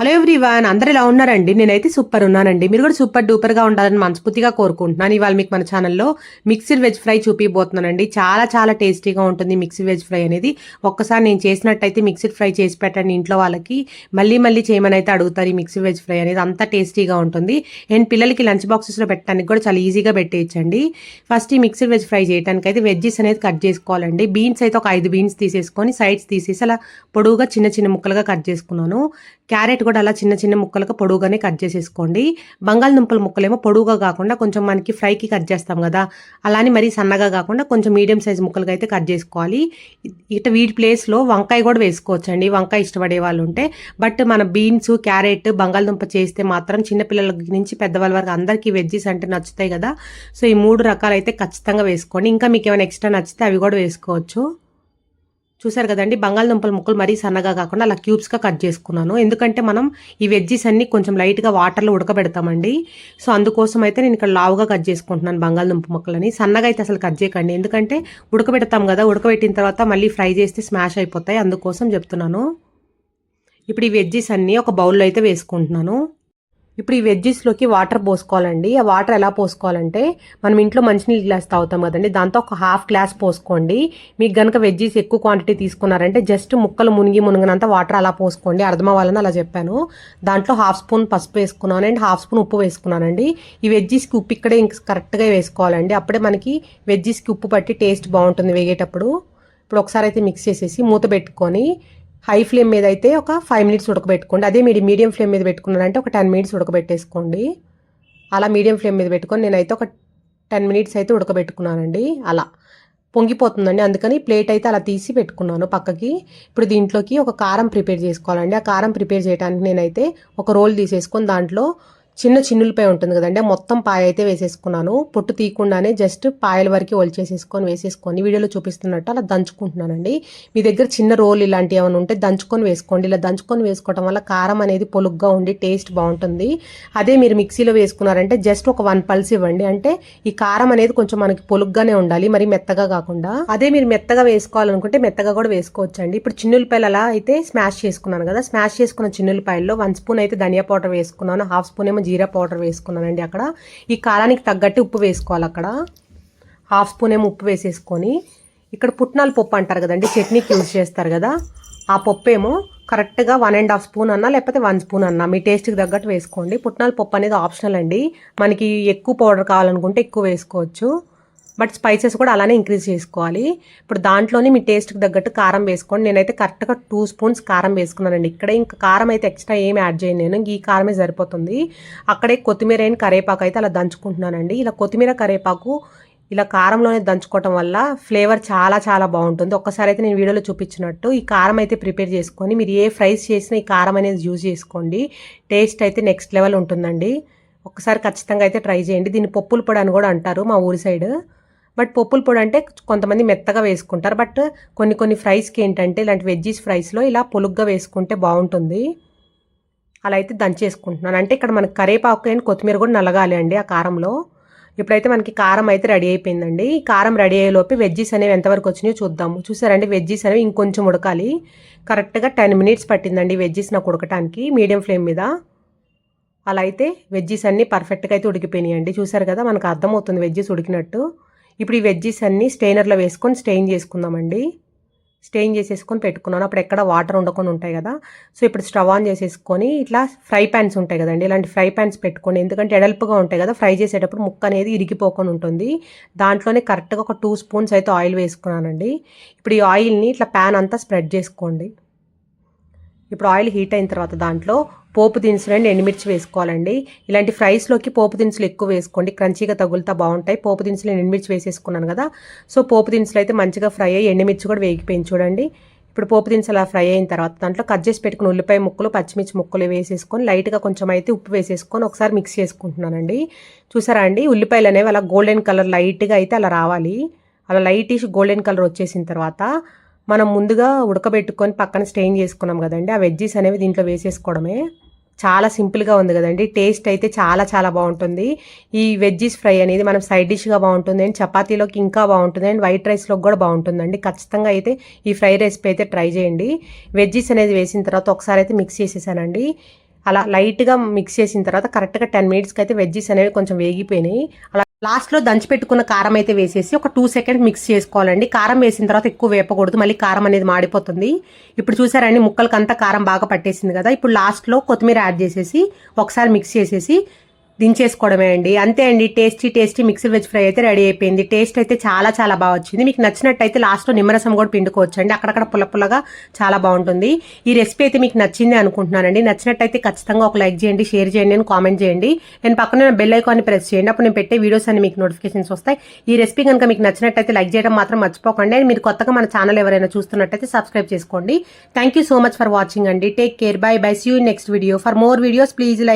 Hello everyone అందరు ఎలా ఉన్నారండి? నేనైతే సూపర్ ఉన్నానండి. మీరు కూడా సూపర్ డూపర్గా ఉండాలని మనస్ఫూర్తిగా కోరుకుంటున్నాను. ఇవాళ మీకు మన ఛానల్లో మిక్స్డ్ వెజ్ ఫ్రై చూపిపోతున్నానండి చాలా చాలా టేస్టీగా ఉంటుంది మిక్స్డ్ వెజ్ ఫ్రై అనేది. ఒక్కసారి నేను చేసినట్టయితే మిక్స్డ్ ఫ్రై చేసి పెట్టండి ఇంట్లో వాళ్ళకి. మళ్ళీ మళ్ళీ చేయమని అయితే అడుగుతారు ఈ మిక్స్డ్ వెజ్ ఫ్రై అనేది. అంత టేస్టీగా ఉంటుంది. అండ్ పిల్లలకి లంచ్ బాక్సెస్లో పెట్టడానికి కూడా చాలా ఈజీగా పెట్టేయచ్చండి. ఫస్ట్ ఈ మిక్స్డ్ వెజ్ ఫ్రై చేయడానికి అయితే వెజ్జెస్ అనేది కట్ చేసుకోవాలండి. బీన్స్ అయితే ఒక ఐదు బీన్స్ తీసేసుకొని సైడ్స్ తీసేసి అలా పొడవుగా చిన్న చిన్న ముక్కలుగా కట్ చేసుకున్నాను. క్యారెట్ కూడా అలా చిన్న చిన్న ముక్కలుగా పొడుగుగానే కట్ చేసేసుకోండి. బంగాళదుంపల ముక్కలేమో పొడుగుగా కాకుండా కొంచెం మనకి ఫ్రైకి కట్ చేస్తాం కదా. అలానే మరీ సన్నగా కాకుండా కొంచెం మీడియం సైజ్ ముక్కలుగా అయితే కట్ చేసుకోవాలి. ఇట వీటి ప్లేస్లో వంకాయ కూడా వేసుకోవచ్చండి. వంకాయ ఇష్టపడే వాళ్ళు ఉంటే. బట్ మన బీన్స్ క్యారెట్ బంగాళదుంప చేస్తే మాత్రం చిన్నపిల్లల నుంచి పెద్దవాళ్ళ వరకు అందరికీ వెజ్జెస్ అంటే నచ్చుతాయి కదా. సో ఈ మూడు రకాలైతే ఖచ్చితంగా వేసుకోండి. ఇంకా మీకు ఏమైనా ఎక్స్ట్రా నచ్చితే అవి కూడా వేసుకోవచ్చు. చూసారు కదండి బంగాళదుంపల ముక్కలు మరీ సన్నగా కాకుండా అలా క్యూబ్స్గా కట్ చేసుకున్నాను. ఎందుకంటే మనం ఈ వెజ్జీస్ అన్ని కొంచెం లైట్గా వాటర్లో ఉడకబెడతామండి. సో అందుకోసం అయితే నేను ఇక్కడ లావుగా కట్ చేసుకుంటున్నాను బంగాళదుంప ముక్కలని. సన్నగా అయితే అసలు కట్ చేయకండి. ఎందుకంటే ఉడకబెడతాం కదా ఉడకబెట్టిన తర్వాత మళ్ళీ ఫ్రై చేస్తే స్మాష్ అయిపోతాయి. అందుకోసం చెప్తున్నాను. ఇప్పుడు ఈ వెజ్జీస్ అన్నీ ఒక బౌల్లో అయితే వేసుకుంటున్నాను. ఇప్పుడు ఈ వెజ్జెస్లోకి వాటర్ పోసుకోవాలండి. ఆ వాటర్ ఎలా పోసుకోవాలంటే మనం ఇంట్లో మంచినీళ్ళ గ్లాస్ తాగుతాం కదండి. దాంతో ఒక హాఫ్ గ్లాస్ పోసుకోండి. మీకు కనుక వెజ్జీస్ ఎక్కువ క్వాంటిటీ తీసుకున్నారంటే జస్ట్ ముక్కలు మునిగి మునిగినంత వాటర్ అలా పోసుకోండి. అర్థమవ్వాలని అలా చెప్పాను. దాంట్లో హాఫ్ స్పూన్ పసుపు వేసుకున్నాను అండ్ హాఫ్ స్పూన్ ఉప్పు వేసుకున్నానండి. ఈ వెజ్జీస్కి ఉప్పు ఇక్కడే ఇంక కరెక్ట్గా వేసుకోవాలండి. అప్పుడే మనకి వెజ్జీస్కి ఉప్పు పట్టి టేస్ట్ బాగుంటుంది వేగేటప్పుడు. ఇప్పుడు ఒకసారి అయితే మిక్స్ చేసేసి మూత పెట్టుకొని హై ఫ్లేమ్ మీద అయితే ఒక ఫైవ్ మినిట్స్ ఉడకబెట్టుకోండి. అదే మీరు మీడియం ఫ్లేమ్ మీద పెట్టుకున్నారంటే ఒక టెన్ మినిట్స్ ఉడకబెట్టేసుకోండి. అలా మీడియం ఫ్లేమ్ మీద పెట్టుకొని నేనైతే ఒక టెన్ మినిట్స్ అయితే ఉడకబెట్టుకున్నానండి. అలా పొంగిపోతుందండి. అందుకని ప్లేట్ అయితే అలా తీసి పెట్టుకున్నాను పక్కకి. ఇప్పుడు దీంట్లోకి ఒక కారం ప్రిపేర్ చేసుకోవాలండి. ఆ కారం ప్రిపేర్ చేయడానికి నేనైతే ఒక రోల్ తీసేసుకొని దాంట్లో చిన్న చిన్నులపై ఉంటుంది కదండి. మొత్తం పాయ అయితే వేసేసుకున్నాను. పొట్టు తీయకుండానే జస్ట్ పాయల వరకు ఒలిచేసేసుకొని వేసేసుకొని వీడియోలో చూపిస్తున్నట్టు అలా దంచుకుంటున్నానండి. మీ దగ్గర చిన్న రోల్ ఇలాంటివి ఏమైనా ఉంటే దంచుకొని వేసుకోండి. ఇలా దంచుకొని వేసుకోవడం వల్ల కారం అనేది పొలుగ్గా ఉండి టేస్ట్ బాగుంటుంది. అదే మీరు మిక్సీలో వేసుకున్నారంటే జస్ట్ ఒక వన్ పల్స్ ఇవ్వండి. అంటే ఈ కారం అనేది కొంచెం మనకి పొలుగ్గానే ఉండాలి. మరి మెత్తగా కాకుండా. అదే మీరు మెత్తగా వేసుకోవాలనుకుంటే మెత్తగా కూడా వేసుకోవచ్చండి. ఇప్పుడు చిన్నులపాయలు అలా అయితే స్మాష్ చేసుకున్నాను కదా. స్మాష్ చేసుకున్న చిన్నులపాయల్లో వన్ స్పూన్ అయితే ధనియా పౌడర్ వేసుకున్నాను. హాఫ్ స్పూన్ ఏమో జీరా పౌడర్ వేసుకున్నానండి అక్కడ. ఈ కారానికి తగ్గట్టు ఉప్పు వేసుకోవాలి అక్కడ. హాఫ్ స్పూన్ ఏమో ఉప్పు వేసేసుకొని. ఇక్కడ పుట్నాల పప్పు అంటారు కదండి చట్నీకి యూజ్ చేస్తారు కదా. ఆ పప్పు ఏమో కరెక్ట్గా వన్ అండ్ హాఫ్ స్పూన్ అన్నా లేకపోతే వన్ స్పూన్ అన్నా మీ టేస్ట్కి తగ్గట్టు వేసుకోండి. పుట్నాల పప్పు అనేది ఆప్షనల్ అండి. మనకి ఎక్కువ పౌడర్ కావాలనుకుంటే ఎక్కువ వేసుకోవచ్చు. బట్ స్పైసెస్ కూడా అలానే ఇంక్రీజ్ చేసుకోవాలి. ఇప్పుడు దాంట్లోనే మీ టేస్ట్కి తగ్గట్టు కారం వేసుకోండి. నేనైతే కరెక్ట్గా టూ స్పూన్స్ కారం వేసుకున్నానండి. ఇక్కడ ఇంకా కారం అయితే ఎక్స్ట్రా ఏం యాడ్ చేయను నేను. ఈ కారమే సరిపోతుంది. అక్కడే కొత్తిమీర అయిన కరేపాకు అయితే అలా దంచుకుంటున్నానండి. ఇలా కొత్తిమీర కరేపాకు ఇలా కారంలోనే దంచుకోవటం వల్ల ఫ్లేవర్ చాలా చాలా బాగుంటుంది. ఒక్కసారి అయితే నేను వీడియోలో చూపించినట్టు ఈ కారం అయితే ప్రిపేర్ చేసుకొని మీరు ఏ ఫ్రైస్ చేసినా ఈ కారం అనేది యూజ్ చేసుకోండి. టేస్ట్ అయితే నెక్స్ట్ లెవెల్ ఉంటుందండి. ఒక్కసారి ఖచ్చితంగా అయితే ట్రై చేయండి. దీన్ని పప్పుల పొడి అని కూడా అంటారు మా ఊరి సైడ్. బట్ పప్పుల పొడి అంటే కొంతమంది మెత్తగా వేసుకుంటారు. బట్ కొన్ని కొన్ని ఫ్రైస్కి ఏంటంటే ఇలాంటి వెజ్జీస్ ఫ్రైస్లో ఇలా పొలుగ్గా వేసుకుంటే బాగుంటుంది. అలా అయితే దంచేసుకుంటున్నాను. అంటే ఇక్కడ మనకి కరేపాకు అండ్ కొత్తిమీర కూడా నలగాలి అండి ఆ కారంలో. ఇప్పుడైతే మనకి కారం అయితే రెడీ అయిపోయిందండి. ఈ కారం రెడీ అయ్యేలోపు వెజ్జీస్ అనేవి ఎంతవరకు వచ్చినాయో చూద్దాము. చూసారండి వెజ్జీస్ అనేవి ఇంకొంచెం ఉడకాలి. కరెక్ట్గా టెన్ మినిట్స్ పట్టిందండి వెజ్జీస్ నాకు ఉడకటానికి మీడియం ఫ్లేమ్ మీద. అలా అయితే వెజ్జీస్ అన్నీ పర్ఫెక్ట్గా అయితే ఉడికిపోయినాయండి. చూసారు కదా మనకు అర్థమవుతుంది వెజ్జీస్ ఉడికినట్టు. ఇప్పుడు ఈ వెజ్జీస్ అన్నీ స్టెయినర్లో వేసుకొని స్టెయిన్ చేసుకుందామండి. స్టెయిన్ చేసేసుకొని పెట్టుకున్నాను. అప్పుడు ఎక్కడ వాటర్ ఉండకుండా ఉంటాయి కదా. సో ఇప్పుడు స్టవ్ ఆన్ చేసేసుకొని ఇట్లా ఫ్రై ప్యాన్స్ ఉంటాయి కదండి. ఇలాంటి ఫ్రై ప్యాన్స్ పెట్టుకోండి ఎందుకంటే ఎడల్పుగా ఉంటాయి కదా ఫ్రై చేసేటప్పుడు ముక్క అనేది ఇరిగిపోకుండా ఉంటుంది. దాంట్లోనే కరెక్ట్గా ఒక టూ స్పూన్స్ అయితే ఆయిల్ వేసుకున్నానండి. ఇప్పుడు ఈ ఆయిల్ని ఇట్లా ప్యాన్ అంతా స్ప్రెడ్ చేసుకోండి. ఇప్పుడు ఆయిల్ హీట్ అయిన తర్వాత దాంట్లో పోపు దినుసులు అండ్ ఎండుమిర్చి వేసుకోవాలండి. ఇలాంటి ఫ్రైస్లోకి పోపు దినుసులు ఎక్కువ వేసుకోండి. క్రంచీగా తగులుతా బాగుంటాయి. పోపు దినుసులు ఎండుమిర్చి వేసేసుకున్నాను కదా. సో పోపు దినుసులు అయితే మంచిగా ఫ్రై అయ్యి ఎండుమిర్చి కూడా వేగిపోయింది చూడండి. ఇప్పుడు పోపు దినుసులు అలా ఫ్రై అయిన తర్వాత దాంట్లో కట్ చేసి పెట్టుకుని ఉల్లిపాయ ముక్కలు పచ్చిమిర్చి ముక్కలు వేసేసుకొని లైట్గా కొంచెం అయితే ఉప్పు వేసేసుకొని ఒకసారి మిక్స్ చేసుకుంటున్నానండి. చూసారా అండి? ఉల్లిపాయలు అనేవి అలా గోల్డెన్ కలర్ లైట్గా అయితే అలా రావాలి. అలా లైటిష్ గోల్డెన్ కలర్ వచ్చేసిన తర్వాత మనం ముందుగా ఉడకబెట్టుకొని పక్కన స్టెయిన్ చేసుకున్నాం కదండి. ఆ వెజ్జీస్ అనేవి దీంట్లో వేసేసుకోవడమే చాలా సింపుల్గా ఉంది కదండి. టేస్ట్ అయితే చాలా చాలా బాగుంటుంది. ఈ వెజ్జీస్ ఫ్రై అనేది మనం సైడ్ డిష్గా బాగుంటుంది. అండ్ చపాతీలోకి ఇంకా బాగుంటుంది. అండ్ వైట్ రైస్లోకి కూడా బాగుంటుందండి. ఖచ్చితంగా అయితే ఈ ఫ్రై రెసిపీ అయితే ట్రై చేయండి. వెజ్జీస్ అనేది వేసిన తర్వాత ఒకసారి అయితే మిక్స్ చేసేసానండి. అలా లైట్గా మిక్స్ చేసిన తర్వాత కరెక్ట్గా టెన్ మినిట్స్కి అయితే వెజ్జెస్ అనేవి కొంచెం వేగిపోయినాయి. అలా లాస్ట్లో దంచి పెట్టుకున్న కారం అయితే వేసేసి ఒక టూ సెకండ్స్ మిక్స్ చేసుకోవాలండి. కారం వేసిన తర్వాత ఎక్కువ వేపకూడదు మళ్ళీ కారం అనేది మాడిపోతుంది. ఇప్పుడు చూసారండి ముక్కలకంతా కారం బాగా పట్టేసింది కదా. ఇప్పుడు లాస్ట్లో కొత్తిమీర యాడ్ చేసేసి ఒకసారి మిక్స్ చేసేసి దించేసుకోవడమే అండి. అంతే అండి tasty tasty mixed veg fry అయితే రెడీ అయిపోయింది. టేస్ట్ అయితే చాలా చాలా బాగా వచ్చింది. మీకు నచ్చినట్టయితే లాస్ట్లో నిమ్మరసం కూడా పిండుకోవచ్చు అండి అక్కడక్కడ పుల్ల పుల్లగా చాలా బాగుంటుంది. ఈ రెసిపీ అయితే మీకు నచ్చింది అనుకుంటున్నానండి. నచ్చినట్టయితే ఖచ్చితంగా ఒక లైక్ చేయండి షేర్ చేయండి అని కామెంట్ చేయండి. నేను పక్కన బెల్ ఐకాన్ని ప్రెస్ చేయండి. అప్పుడు నేను పెట్టే వీడియోస్ అన్ని మీకు నోటిఫికేషన్స్ వస్తాయి. ఈ రెసిపీ కనుక మీకు నచ్చినట్టయితే లైక్ చేయడం మాత్రం మర్చిపోకండి. అండ్ మీరు కొత్తగా మన ఛానల్ ఎవరైనా చూస్తున్నట్టయితే సబ్స్క్రైబ్ చేసుకోండి. Thank you so much for watching అండి. Take care bye bye see you next video for more videos please like